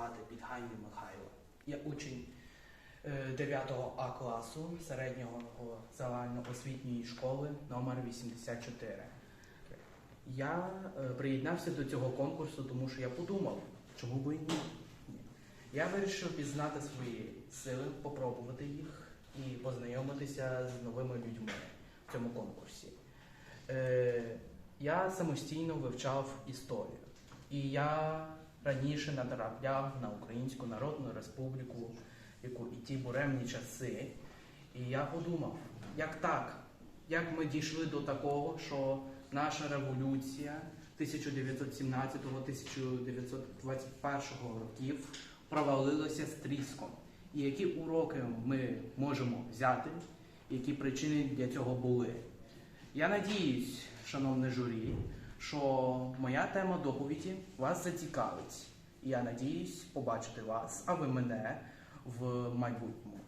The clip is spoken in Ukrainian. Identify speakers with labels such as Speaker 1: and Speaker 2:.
Speaker 1: звати Підгайний Михайло. Я учень е, 9 А класу середнього загальноосвітньої школи номер 84. Я е, приєднався до цього конкурсу, тому що я подумав, чому би і ні. Ні. Я вирішив пізнати свої сили, попробувати їх і познайомитися з новими людьми в цьому конкурсі. Е, я самостійно вивчав історію. І я раніше натрапляв на Українську Народну Республіку, яку і ті буремні часи. І я подумав, як так? Як ми дійшли до такого, що наша революція 1917-1921 років провалилася з тріском? І які уроки ми можемо взяти, які причини для цього були? Я надіюсь, шановне журі, що моя тема доповіді вас зацікавить. І я надіюсь побачити вас, а ви мене в майбутньому.